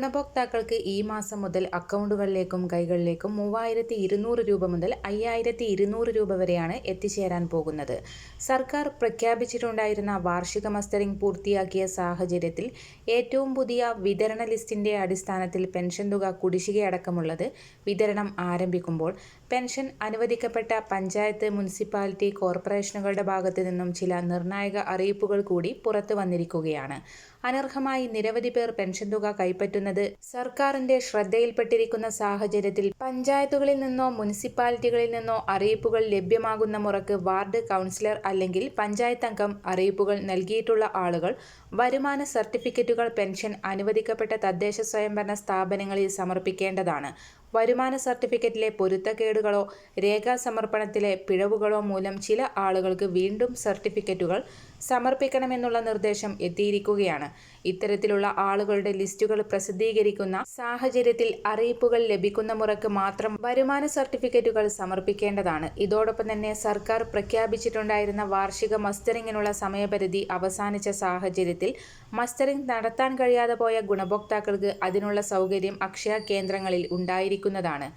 ഗുണഭോക്താക്കൾക്ക് ഈ മാസം മുതൽ അക്കൗണ്ടുകളിലേക്കും കൈകളിലേക്കും മൂവായിരത്തി ഇരുന്നൂറ് രൂപ മുതൽ അയ്യായിരത്തി ഇരുന്നൂറ് രൂപ വരെയാണ് എത്തിച്ചേരാൻ പോകുന്നത്. സർക്കാർ പ്രഖ്യാപിച്ചിട്ടുണ്ടായിരുന്ന വാർഷിക മസ്റ്ററിംഗ് പൂർത്തിയാക്കിയ സാഹചര്യത്തിൽ ഏറ്റവും പുതിയ വിതരണ ലിസ്റ്റിന്റെ അടിസ്ഥാനത്തിൽ പെൻഷൻ തുക കുടിശ്ശികയടക്കമുള്ളത് വിതരണം ആരംഭിക്കുമ്പോൾ പെൻഷൻ അനുവദിക്കപ്പെട്ട പഞ്ചായത്ത് മുനിസിപ്പാലിറ്റി കോർപ്പറേഷനുകളുടെ ഭാഗത്തു നിന്നും ചില നിർണായക അറിയിപ്പുകൾ കൂടി പുറത്തു വന്നിരിക്കുകയാണ് അനർഹമായി നിരവധി പേർ പെൻഷൻ തുക കൈപ്പറ്റുന്നത് സർക്കാരിന്റെ ശ്രദ്ധയിൽപ്പെട്ടിരിക്കുന്ന സാഹചര്യത്തിൽ പഞ്ചായത്തുകളിൽ നിന്നോ മുനിസിപ്പാലിറ്റികളിൽ നിന്നോ അറിയിപ്പുകൾ ലഭ്യമാകുന്ന മുറക്ക് വാർഡ് കൗൺസിലർ അല്ലെങ്കിൽ പഞ്ചായത്ത് അംഗം അറിയിപ്പുകൾ നൽകിയിട്ടുള്ള ആളുകൾ വരുമാന സർട്ടിഫിക്കറ്റുകൾ പെൻഷൻ അനുവദിക്കപ്പെട്ട തദ്ദേശ സ്വയംഭരണ സ്ഥാപനങ്ങളിൽ സമർപ്പിക്കേണ്ടതാണ്. വരുമാന സർട്ടിഫിക്കറ്റിലെ പൊരുത്തക്കേടുകളോ രേഖാ സമർപ്പണത്തിലെ പിഴവുകളോ മൂലം ചില ആളുകൾക്ക് വീണ്ടും സർട്ടിഫിക്കറ്റുകൾ സമർപ്പിക്കണമെന്നുള്ള നിർദ്ദേശം എത്തിയിരിക്കുകയാണ്. ഇത്തരത്തിലുള്ള ആളുകളുടെ ലിസ്റ്റുകൾ പ്രസിദ്ധീകരിക്കുന്ന സാഹചര്യത്തിൽ അറിയിപ്പുകൾ ലഭിക്കുന്ന മുറയ്ക്ക് മാത്രം വരുമാന സർട്ടിഫിക്കറ്റുകൾ സമർപ്പിക്കേണ്ടതാണ്. ഇതോടൊപ്പം തന്നെ സർക്കാർ പ്രഖ്യാപിച്ചിട്ടുണ്ടായിരുന്ന വാർഷിക മസ്റ്ററിങ്ങിനുള്ള സമയപരിധി അവസാനിച്ച സാഹചര്യത്തിൽ മസ്റ്ററിംഗ് നടത്താൻ കഴിയാതെ പോയ ഗുണഭോക്താക്കൾക്ക് അതിനുള്ള സൗകര്യം അക്ഷയ കേന്ദ്രങ്ങളിൽ ഉണ്ടായിരിക്കുന്നതാണ്.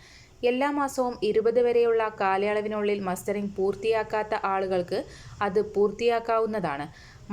എല്ലാ മാസവും ഇരുപത് വരെയുള്ള കാലയളവിനുള്ളിൽ മസ്റ്ററിംഗ് പൂർത്തിയാക്കാത്ത ആളുകൾക്ക് അത് പൂർത്തിയാക്കാവുന്നതാണ്.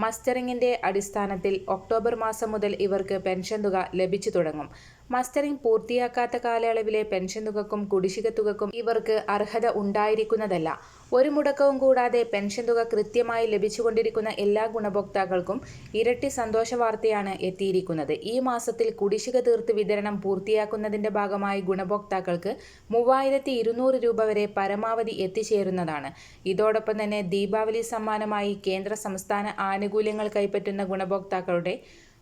മസ്റ്ററിംഗിന്റെ അടിസ്ഥാനത്തിൽ ഒക്ടോബർ മാസം മുതൽ ഇവർക്ക് പെൻഷൻ തുക ലഭിച്ചു തുടങ്ങും. മസ്റ്ററിംഗ് പൂർത്തിയാക്കാത്ത കാലയളവിലെ പെൻഷൻ തുകക്കും കുടിശ്ശിക തുകക്കും ഇവർക്ക് അർഹത ഉണ്ടായിരിക്കുന്നതല്ല. ഒരു മുടക്കവും കൂടാതെ പെൻഷൻ തുക കൃത്യമായി ലഭിച്ചുകൊണ്ടിരിക്കുന്ന എല്ലാ ഗുണഭോക്താക്കൾക്കും ഇരട്ടി സന്തോഷ വാർത്തയാണ് എത്തിയിരിക്കുന്നത്. ഈ മാസത്തിൽ കുടിശ്ശിക തീർത്ത് വിതരണം പൂർത്തിയാക്കുന്നതിന്റെ ഭാഗമായി ഗുണഭോക്താക്കൾക്ക് മൂവായിരത്തി ഇരുന്നൂറ് രൂപ വരെ പരമാവധി എത്തിച്ചേരുന്നതാണ്. ഇതോടൊപ്പം തന്നെ ദീപാവലി സമ്മാനമായി കേന്ദ്ര സംസ്ഥാന ആനുകൂല്യങ്ങൾ കൈപ്പറ്റുന്ന ഗുണഭോക്താക്കളുടെ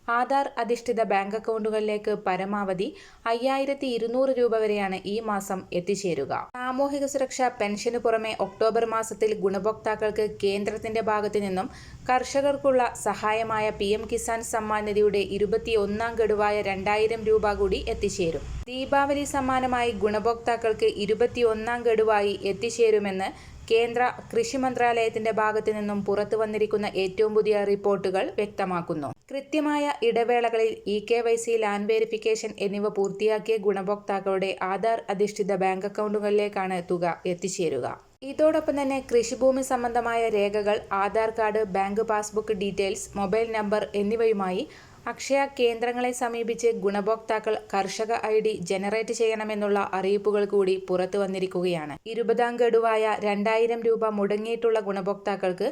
ആധാർ അധിഷ്ഠിത ബാങ്ക് അക്കൗണ്ടുകളിലേക്ക് പരമാവധി അയ്യായിരത്തി ഇരുന്നൂറ് രൂപ വരെയാണ് ഈ മാസം എത്തിച്ചേരുക. സാമൂഹിക സുരക്ഷാ പെൻഷന് പുറമെ ഒക്ടോബർ മാസത്തിൽ ഗുണഭോക്താക്കൾക്ക് കേന്ദ്രത്തിന്റെ ഭാഗത്തു നിന്നും കർഷകർക്കുള്ള സഹായമായ പി എം കിസാൻ സമ്മാൻ നിധിയുടെ ഇരുപത്തിയൊന്നാം ഗഡുവായ രണ്ടായിരം രൂപ കൂടി എത്തിച്ചേരും. ദീപാവലി സമ്മാനമായി ഗുണഭോക്താക്കൾക്ക് ഇരുപത്തിയൊന്നാം ഗഡുവായി എത്തിച്ചേരുമെന്ന് കേന്ദ്ര കൃഷി മന്ത്രാലയത്തിന്റെ ഭാഗത്തു നിന്നും പുറത്തു വന്നിരിക്കുന്ന ഏറ്റവും പുതിയ റിപ്പോർട്ടുകൾ വ്യക്തമാക്കുന്നു. കൃത്യമായ ഇടവേളകളിൽ E K Y C land verification എന്നിവ പൂർത്തിയാക്കിയ ഗുണഭോക്താക്കളുടെ ആധാർ അധിഷ്ഠിത ബാങ്ക് അക്കൗണ്ടുകളിലേക്കാണ് തുക എത്തിച്ചേരുക. ഇതോടൊപ്പം തന്നെ കൃഷിഭൂമി സംബന്ധമായ രേഖകൾ Aadhaar card bank passbook details mobile number എന്നിവയുമായി അക്ഷയ കേന്ദ്രങ്ങളെ സമീപിച്ച് ഗുണഭോക്താക്കൾ കർഷക ഐ ഡി ജനറേറ്റ് ചെയ്യണമെന്നുള്ള അറിയിപ്പുകൾ കൂടി പുറത്തു വന്നിരിക്കുകയാണ്. ഇരുപതാം ഗഡുവായ രണ്ടായിരം രൂപ മുടങ്ങിയിട്ടുള്ള ഗുണഭോക്താക്കൾക്ക്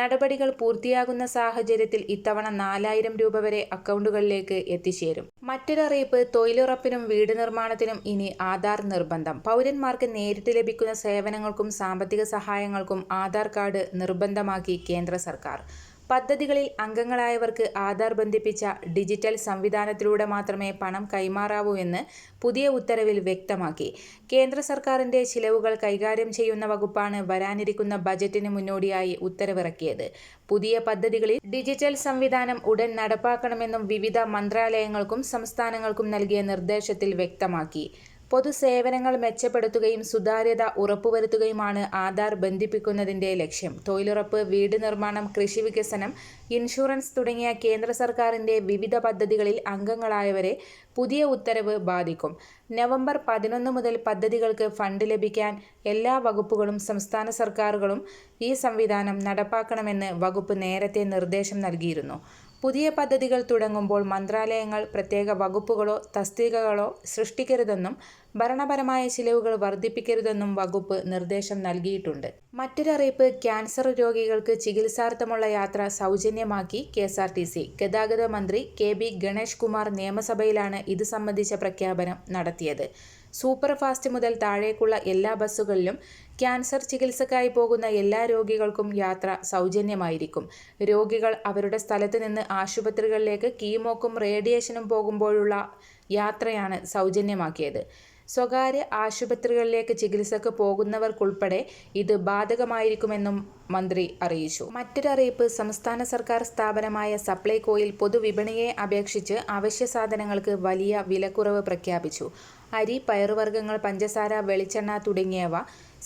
നടപടികൾ പൂർത്തിയാകുന്ന സാഹചര്യത്തിൽ ഇത്തവണ നാലായിരം രൂപ വരെ അക്കൗണ്ടുകളിലേക്ക് എത്തിച്ചേരും. മറ്റൊരറിയിപ്പ് തൊഴിലുറപ്പിനും വീട് നിർമ്മാണത്തിനും ഇനി ആധാർ നിർബന്ധം. പൗരന്മാർക്ക് നേരിട്ട് ലഭിക്കുന്ന സേവനങ്ങൾക്കും സാമ്പത്തിക സഹായങ്ങൾക്കും ആധാർ കാർഡ് നിർബന്ധമാക്കി കേന്ദ്ര സർക്കാർ. പദ്ധതികളിൽ അംഗങ്ങളായവർക്ക് ആധാർ ബന്ധിപ്പിച്ച ഡിജിറ്റൽ സംവിധാനത്തിലൂടെ മാത്രമേ പണം കൈമാറാവൂ എന്ന് പുതിയ ഉത്തരവിൽ വ്യക്തമാക്കി. കേന്ദ്ര സർക്കാരിന്റെ ചിലവുകൾ കൈകാര്യം ചെയ്യുന്ന വകുപ്പാണ് വരാനിരിക്കുന്ന ബജറ്റിന് മുന്നോടിയായി ഉത്തരവിറക്കിയത്. പുതിയ പദ്ധതികളിൽ ഡിജിറ്റൽ സംവിധാനം ഉടൻ നടപ്പാക്കണമെന്നും വിവിധ മന്ത്രാലയങ്ങൾക്കും സംസ്ഥാനങ്ങൾക്കും നൽകിയ നിർദ്ദേശത്തിൽ വ്യക്തമാക്കി. പൊതുസേവനങ്ങൾ മെച്ചപ്പെടുത്തുകയും സുതാര്യത ഉറപ്പുവരുത്തുകയുമാണ് ആധാർ ബന്ധിപ്പിക്കുന്നതിന്റെ ലക്ഷ്യം. തൊഴിലുറപ്പ് വീട് നിർമ്മാണം കൃഷി വികസനം ഇൻഷുറൻസ് തുടങ്ങിയ കേന്ദ്ര സർക്കാരിന്റെ വിവിധ പദ്ധതികളിൽ അംഗങ്ങളായവരെ പുതിയ ഉത്തരവ് ബാധിക്കും. നവംബർ പതിനൊന്ന് മുതൽ പദ്ധതികൾക്ക് ഫണ്ട് ലഭിക്കാൻ എല്ലാ വകുപ്പുകളും സംസ്ഥാന സർക്കാരുകളും ഈ സംവിധാനം നടപ്പാക്കണമെന്ന് വകുപ്പ് നേരത്തെ നിർദ്ദേശം നൽകിയിരുന്നു. പുതിയ പദ്ധതികൾ തുടങ്ങുമ്പോൾ മന്ത്രാലയങ്ങൾ പ്രത്യേക വകുപ്പുകളോ തസ്തികകളോ സൃഷ്ടിക്കരുതെന്നും ഭരണപരമായ ചിലവുകൾ വർദ്ധിപ്പിക്കരുതെന്നും വകുപ്പ് നിർദ്ദേശം നൽകിയിട്ടുണ്ട്. മറ്റൊരറിയിപ്പ് ക്യാൻസർ രോഗികൾക്ക് ചികിത്സാർത്ഥമുള്ള യാത്ര സൗജന്യമാക്കി K S R T C. ഗതാഗത മന്ത്രി കെ ബി ഗണേഷ് കുമാർ നിയമസഭയിലാണ് ഇത് സംബന്ധിച്ച പ്രഖ്യാപനം നടത്തിയത്. സൂപ്പർ ഫാസ്റ്റ് മുതൽ താഴേക്കുള്ള എല്ലാ ബസ്സുകളിലും ക്യാൻസർ ചികിത്സക്കായി പോകുന്ന എല്ലാ രോഗികൾക്കും യാത്ര സൗജന്യമായിരിക്കും. രോഗികൾ അവരുടെ സ്ഥലത്ത് നിന്ന് ആശുപത്രികളിലേക്ക് കീമോക്കും റേഡിയേഷനും പോകുമ്പോഴുള്ള യാത്രയാണ് സൗജന്യമാക്കിയത്. സ്വകാര്യ ആശുപത്രികളിലേക്ക് ചികിത്സക്ക് പോകുന്നവർക്കുൾപ്പെടെ ഇത് ബാധകമായിരിക്കുമെന്നും മന്ത്രി അറിയിച്ചു. മറ്റൊരറിയിപ്പ് സംസ്ഥാന സർക്കാർ സ്ഥാപനമായ സപ്ലൈകോയിൽ പൊതുവിപണിയെ അപേക്ഷിച്ച് അവശ്യ സാധനങ്ങൾക്ക് വലിയ വിലക്കുറവ് പ്രഖ്യാപിച്ചു. അരി പയറുവർഗങ്ങൾ പഞ്ചസാര വെളിച്ചെണ്ണ തുടങ്ങിയവ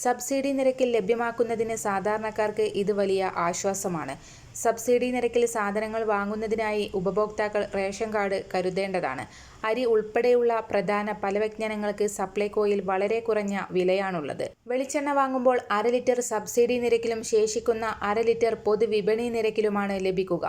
സബ്സിഡി നിരക്കിൽ ലഭ്യമാക്കുന്നതിന് സാധാരണക്കാർക്ക് ഇത് വലിയ ആശ്വാസമാണ്. സബ്സിഡി നിരക്കിൽ സാധനങ്ങൾ വാങ്ങുന്നതിനായി ഉപഭോക്താക്കൾ റേഷൻ കാർഡ് കരുതേണ്ടതാണ്. അരി ഉൾപ്പെടെയുള്ള പ്രധാന പലവ്യഞ്ജനങ്ങൾക്ക് സപ്ലൈകോയിൽ വളരെ കുറഞ്ഞ വിലയാണുള്ളത്. വെളിച്ചെണ്ണ വാങ്ങുമ്പോൾ അര ലിറ്റർ സബ്സിഡി നിരക്കിലും ശേഷിക്കുന്ന അര ലിറ്റർ പൊതുവിപണി നിരക്കിലുമാണ് ലഭിക്കുക.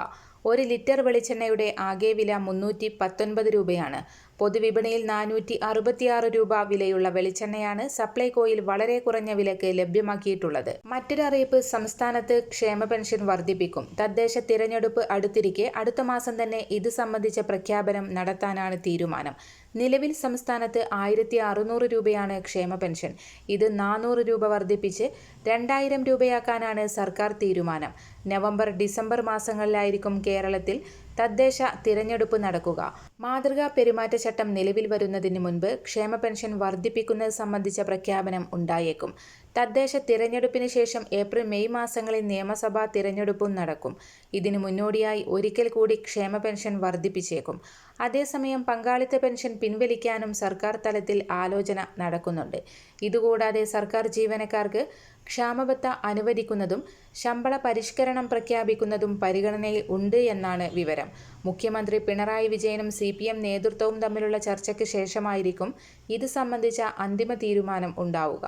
ഒരു ലിറ്റർ വെളിച്ചെണ്ണയുടെ ആകെ വില മുന്നൂറ്റി പത്തൊൻപത് രൂപയാണ്. പൊതുവിപണിയിൽ നാനൂറ്റി അറുപത്തിയാറ് രൂപ വിലയുള്ള വെളിച്ചെണ്ണയാണ് സപ്ലൈകോയിൽ വളരെ കുറഞ്ഞ വിലക്ക് ലഭ്യമാക്കിയിട്ടുള്ളത്. മറ്റൊരു അറിയിപ്പ് സംസ്ഥാനത്ത് ക്ഷേമ പെൻഷൻ വർദ്ധിപ്പിക്കും. തദ്ദേശ തിരഞ്ഞെടുപ്പ് അടുത്തിരിക്കെ അടുത്ത മാസം തന്നെ ഇത് സംബന്ധിച്ച പ്രഖ്യാപനം നടത്താനാണ് തീരുമാനം. നിലവിൽ സംസ്ഥാനത്ത് ആയിരത്തി അറുന്നൂറ് രൂപയാണ് ക്ഷേമ പെൻഷൻ. ഇത് നാനൂറ് രൂപ വർദ്ധിപ്പിച്ച് രണ്ടായിരം രൂപയാക്കാനാണ് സർക്കാർ തീരുമാനം. നവംബർ ഡിസംബർ മാസങ്ങളിലായിരിക്കും കേരളത്തിൽ തദ്ദേശ തിരഞ്ഞെടുപ്പ് നടക്കുക. മാതൃകാ പെരുമാറ്റച്ചട്ടം നിലവിൽ വരുന്നതിന് മുൻപ് ക്ഷേമ പെൻഷൻ വർദ്ധിപ്പിക്കുന്നത് സംബന്ധിച്ച പ്രഖ്യാപനം ഉണ്ടായേക്കും. തദ്ദേശ തിരഞ്ഞെടുപ്പിന് ശേഷം ഏപ്രിൽ മെയ് മാസങ്ങളിൽ നിയമസഭാ തിരഞ്ഞെടുപ്പും നടക്കും. ഇതിനു മുന്നോടിയായി ഒരിക്കൽ കൂടി ക്ഷേമ പെൻഷൻ വർദ്ധിപ്പിച്ചേക്കും. അതേസമയം പങ്കാളിത്ത പെൻഷൻ പിൻവലിക്കാനും സർക്കാർ തലത്തിൽ ആലോചന നടക്കുന്നുണ്ട്. ഇതുകൂടാതെ സർക്കാർ ജീവനക്കാർക്ക് ക്ഷാമബത്ത അനുവദിക്കുന്നതും ശമ്പള പരിഷ്കരണം പ്രഖ്യാപിക്കുന്നതും പരിഗണനയിൽ ഉണ്ട് എന്നാണ് വിവരം. മുഖ്യമന്ത്രി പിണറായി വിജയനും സി പി എം നേതൃത്വവും തമ്മിലുള്ള ചർച്ചയ്ക്ക് ശേഷമായിരിക്കും ഇത് സംബന്ധിച്ച അന്തിമ തീരുമാനം ഉണ്ടാവുക.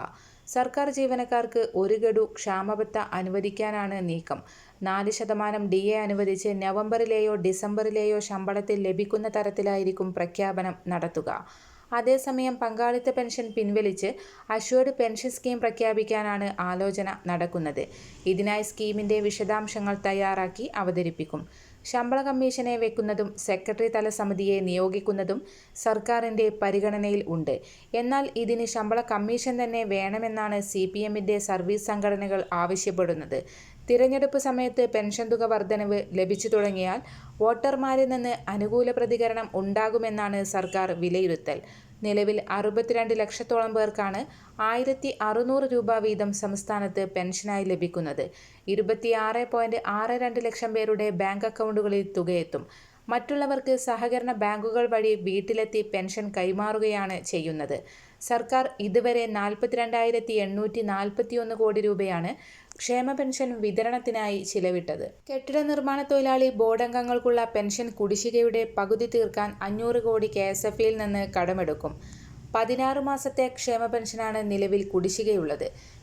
സർക്കാർ ജീവനക്കാർക്ക് ഒരു ഗഡു ക്ഷാമബത്ത അനുവദിക്കാനാണ് നീക്കം. നാല് ശതമാനം ഡി എ അനുവദിച്ച് നവംബറിലെയോ ഡിസംബറിലെയോ ശമ്പളത്തിൽ ലഭിക്കുന്ന തരത്തിലായിരിക്കും പ്രഖ്യാപനം നടത്തുക. അതേസമയം പങ്കാളിത്ത പെൻഷൻ പിൻവലിച്ച് അഷ്വേർഡ് പെൻഷൻ സ്കീം പ്രഖ്യാപിക്കാനാണ് ആലോചന നടക്കുന്നത്. ഇതിനായി സ്കീമിന്റെ വിശദാംശങ്ങൾ തയ്യാറാക്കി അവതരിപ്പിക്കും. ശമ്പള കമ്മീഷനെ വെക്കുന്നതും സെക്രട്ടറി തല സമിതിയെ നിയോഗിക്കുന്നതും സർക്കാരിന്റെ പരിഗണനയിൽ ഉണ്ട്. എന്നാൽ ഇതിന് ശമ്പള കമ്മീഷൻ തന്നെ വേണമെന്നാണ് സി സർവീസ് സംഘടനകൾ ആവശ്യപ്പെടുന്നത്. തിരഞ്ഞെടുപ്പ് സമയത്ത് പെൻഷൻ തുക വർധനവ് ലഭിച്ചു തുടങ്ങിയാൽ വോട്ടർമാരിൽ നിന്ന് അനുകൂല പ്രതികരണം ഉണ്ടാകുമെന്നാണ് സർക്കാർ വിലയിരുത്തൽ. നിലവിൽ അറുപത്തിരണ്ട് ലക്ഷത്തോളം പേർക്കാണ് ആയിരത്തി അറുന്നൂറ് രൂപ വീതം സംസ്ഥാനത്ത് പെൻഷനായി ലഭിക്കുന്നത്. ഇരുപത്തിയാറ് പോയിന്റ് ആറ് രണ്ട് ലക്ഷം പേരുടെ ബാങ്ക് അക്കൗണ്ടുകളിൽ തുകയെത്തും. മറ്റുള്ളവർക്ക് സഹകരണ ബാങ്കുകൾ വഴി വീട്ടിലെത്തി പെൻഷൻ കൈമാറുകയാണ് ചെയ്യുന്നത്. സർക്കാർ ഇതുവരെ നാൽപ്പത്തിരണ്ടായിരത്തി എണ്ണൂറ്റി നാൽപ്പത്തിയൊന്ന് കോടി രൂപയാണ് ക്ഷേമ പെൻഷൻ വിതരണത്തിനായി ചിലവിട്ടത്. കെട്ടിട നിർമ്മാണ തൊഴിലാളി ബോർഡംഗങ്ങൾക്കുള്ള പെൻഷൻ കുടിശ്ശികയുടെ പകുതി തീർക്കാൻ അഞ്ഞൂറ് കോടി കെ എസ് എഫ് നിന്ന് കടമെടുക്കും. പതിനാറ് മാസത്തെ ക്ഷേമ പെൻഷനാണ് നിലവിൽ കുടിശ്ശികയുള്ളത്.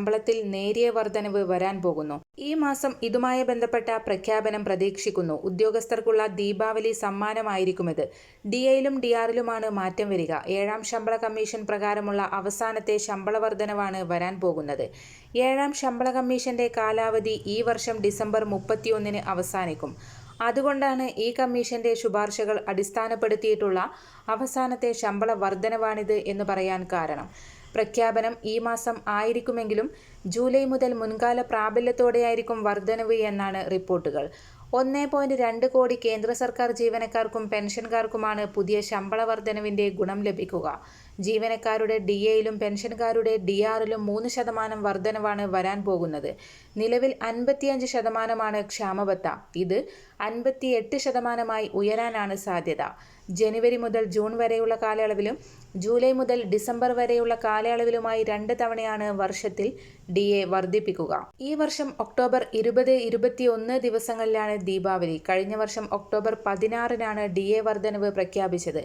ശമ്പളത്തിൽ നേരിയ വർധനവ് വരാൻ പോകുന്നു. ഈ മാസം ഇതുമായി ബന്ധപ്പെട്ട പ്രഖ്യാപനം പ്രതീക്ഷിക്കുന്നു. ഉദ്യോഗസ്ഥർക്കുള്ള ദീപാവലി സമ്മാനമായിരിക്കുമിത്. ഡി ഐയിലും ഡി ആറിലുമാണ് മാറ്റം വരിക. ഏഴാം ശമ്പള കമ്മീഷൻ പ്രകാരമുള്ള അവസാനത്തെ ശമ്പള വർധനവാണ് വരാൻ പോകുന്നത്. ഏഴാം ശമ്പള കമ്മീഷന്റെ കാലാവധി ഈ വർഷം ഡിസംബർ മുപ്പത്തിയൊന്നിന് അവസാനിക്കും. അതുകൊണ്ടാണ് ഈ കമ്മീഷന്റെ ശുപാർശകൾ അടിസ്ഥാനപ്പെടുത്തിയിട്ടുള്ള അവസാനത്തെ ശമ്പള വർധനവാണിത് എന്ന് പറയാൻ കാരണം. പ്രഖ്യാപനം ഈ മാസം ആയിരിക്കുമെങ്കിലും ജൂലൈ മുതൽ മുൻകാല പ്രാബല്യത്തോടെയായിരിക്കും വർധനവ് എന്നാണ് റിപ്പോർട്ടുകൾ. ഒന്നേ പോയിന്റ് രണ്ട് കോടി കേന്ദ്ര സർക്കാർ ജീവനക്കാർക്കും പെൻഷൻകാർക്കുമാണ് പുതിയ ശമ്പള വർധനവിന്റെ ഗുണം ലഭിക്കുക. ജീവനക്കാരുടെ ഡി എയിലും പെൻഷൻകാരുടെ ഡി ആറിലും മൂന്ന് ശതമാനം വർധനവാണ് വരാൻ പോകുന്നത്. നിലവിൽ അൻപത്തിയഞ്ച് ശതമാനമാണ് ക്ഷാമബത്ത. ഇത് അൻപത്തിയെട്ട് ശതമാനമായി ഉയരാനാണ് സാധ്യത. ജനുവരി മുതൽ ജൂൺ വരെയുള്ള കാലയളവിലും ജൂലൈ മുതൽ ഡിസംബർ വരെയുള്ള കാലയളവിലുമായി രണ്ട് തവണയാണ് വർഷത്തിൽ ഡി എ വർദ്ധിപ്പിക്കുക. ഈ വർഷം ഒക്ടോബർ ഇരുപത് ഇരുപത്തിയൊന്ന് ദിവസങ്ങളിലാണ് ദീപാവലി. കഴിഞ്ഞ വർഷം ഒക്ടോബർ പതിനാറിനാണ് ഡി എ വർധനവ് പ്രഖ്യാപിച്ചത്.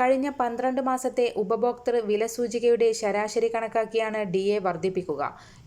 കഴിഞ്ഞ പന്ത്രണ്ട് മാസത്തെ ഉപഭോക്തൃ വില സൂചികയുടെ ശരാശരി കണക്കാക്കിയാണ് ഡി എ വർദ്ധിപ്പിക്കുക.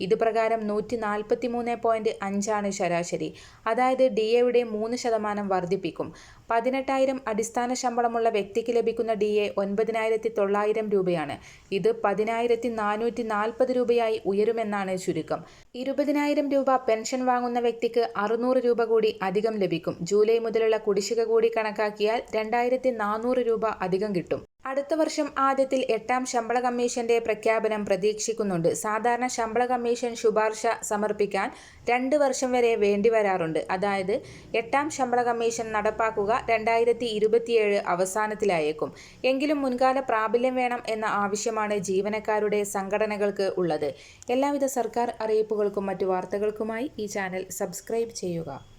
ഇതുപ്രകാരം നൂറ്റി നാൽപ്പത്തി മൂന്ന് പോയിന്റ് അഞ്ചാണ് ശരാശരി. അതായത് ഡി എയുടെ മൂന്ന് ശതമാനം വർദ്ധിപ്പിക്കും. പതിനെട്ടായിരം അടിസ്ഥാന ശമ്പളമുള്ള വ്യക്തിക്ക് ലഭിക്കുന്ന ഡി എ ഒൻപതിനായിരത്തി തൊള്ളായിരം രൂപയാണ്. ഇത് പതിനായിരത്തി നാനൂറ്റി നാൽപ്പത് രൂപയായി ഉയരുമെന്നാണ് ചുരുക്കം. ഇരുപതിനായിരം രൂപ പെൻഷൻ വാങ്ങുന്ന വ്യക്തിക്ക് അറുന്നൂറ് രൂപ കൂടി അധികം ലഭിക്കും. ജൂലൈ മുതലുള്ള കുടിശ്ശിക കൂടി കണക്കാക്കിയാൽ രണ്ടായിരത്തി നാനൂറ് രൂപ അധികം കിട്ടും. അടുത്ത വർഷം ആദ്യത്തിൽ എട്ടാം ശമ്പള കമ്മീഷന്റെ പ്രഖ്യാപനം പ്രതീക്ഷിക്കുന്നുണ്ട്. സാധാരണ ശമ്പള കമ്മീഷൻ ശുപാർശ സമർപ്പിക്കാൻ രണ്ട് വർഷം വരെ വേണ്ടി വരാറുണ്ട്. അതായത് എട്ടാം ശമ്പള കമ്മീഷൻ നടപ്പാക്കുക രണ്ടായിരത്തി ഇരുപത്തിയേഴ് അവസാനത്തിലായേക്കും. എങ്കിലും മുൻകാല പ്രാബല്യം വേണം എന്ന ആവശ്യമാണ് ജീവനക്കാരുടെ സംഘടനകൾക്ക് ഉള്ളത്. എല്ലാവിധ സർക്കാർ അറിയിപ്പുകൾക്കും മറ്റു വാർത്തകൾക്കുമായി ഈ ചാനൽ സബ്സ്ക്രൈബ് ചെയ്യുക.